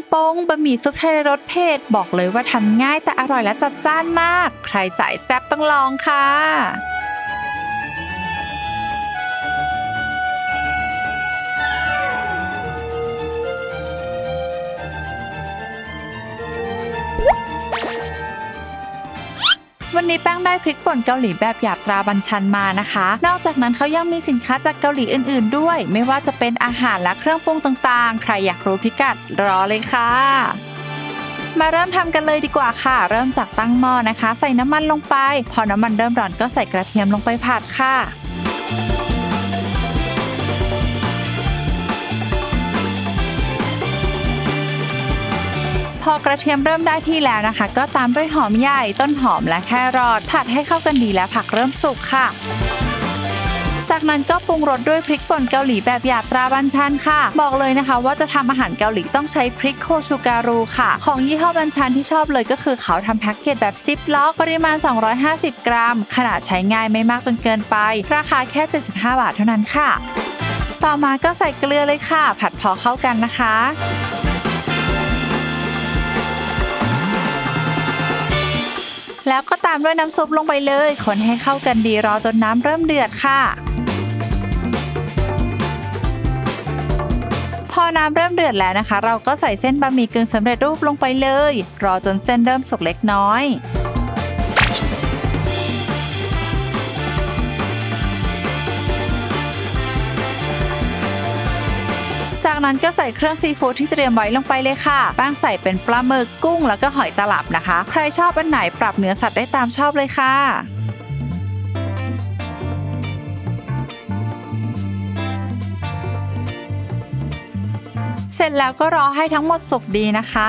ำปงบะหมี่ซุปทะเลรสเผ็ดบอกเลยว่าทำง่ายแต่อร่อยและจัดจ้านมาก ใครสายแซ่บต้องลองค่ะ วันนี้แป้งได้พริกป่นเกาหลีแบบหยาบตราบัญชันมานะคะ นอกจากนั้นเขายังมีสินค้าจากเกาหลีอื่น ๆ ด้วย ไม่ว่าจะเป็นอาหารและเครื่องปรุงต่างๆ ใครอยากรู้พิกัดรอเลยค่ะมาเริ่มทำกันเลยดีกว่าค่ะ เริ่มจากตั้งหม้อนะคะ ใส่น้ำมันลงไป พอน้ำมันเริ่มร้อนก็ใส่กระเทียมลงไปผัดค่ะ อกระเทียมเริ่มได้ที่แล้วนะคะ ก็ตามด้วยหอมใหญ่ต้นหอมและแครอทผัดให้เข้ากันดีและผักเริ่มสุกค่ะ จากนั้นก็ปรุงรสด้วยพริกป่นเกาหลีแบบหยาบตราบันชันค่ะ บอกเลยนะคะ ว่าจะทำอาหารเกาหลีต้องใช้พริกโคชูการูค่ะ ของยี่ห้อบันชันที่ชอบเลยก็คือเขาทำแพ็กเกจแบบซิปล็อกปริมาณ 250 กรัม ขนาดใช้ง่ายไม่มากจนเกินไป ราคาแค่ 75 บาทเท่านั้นค่ะ ต่อมาก็ใส่เกลือเลยค่ะ ผัดพอเข้ากันนะคะ แล้วก็ตามด้วยน้ำซุปลงไปเลย คนให้เข้ากันดีรอจนน้ำเริ่มเดือดค่ะ พอน้ำเริ่มเดือดแล้วนะคะ เราก็ใส่เส้นบะหมี่กึ่งสำเร็จรูปลงไปเลย รอจนเส้นเริ่มสุกเล็กน้อย จากนั้นก็ใส่เครื่องซีฟู้ดที่เตรียมไว้ลงไปเลยค่ะแป้งใส่เป็นปลาหมึกกุ้ง แล้วก็หอยตลับนะคะ ใครชอบอันไหนปรับเนื้อสัตว์ได้ตามชอบเลยค่ะเสร็จแล้วก็รอให้ทั้งหมดสุกดีนะคะ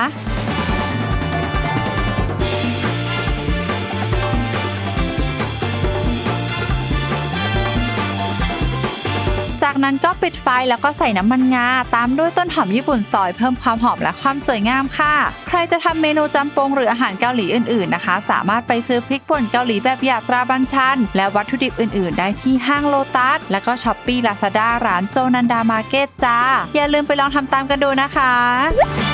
จากนั้นก็ปิดไฟแล้วก็ใส่น้ำมันงา ตามด้วยต้นหอมญี่ปุ่นซอยเพิ่มความหอมและความสวยงามค่ะ ใครจะทำเมนูจำปงหรืออาหารเกาหลีอื่นๆนะคะ สามารถไปซื้อพริกป่นเกาหลีแบบหยาบตราบัญชัน และวัตถุดิบอื่นๆ ได้ที่ห้างโลตัส แล้วก็ช้อปปี้ลาซาด้าร้านโจนันดามาร์เก็ตจ้า อย่าลืมไปลองทำตามกันดูนะคะ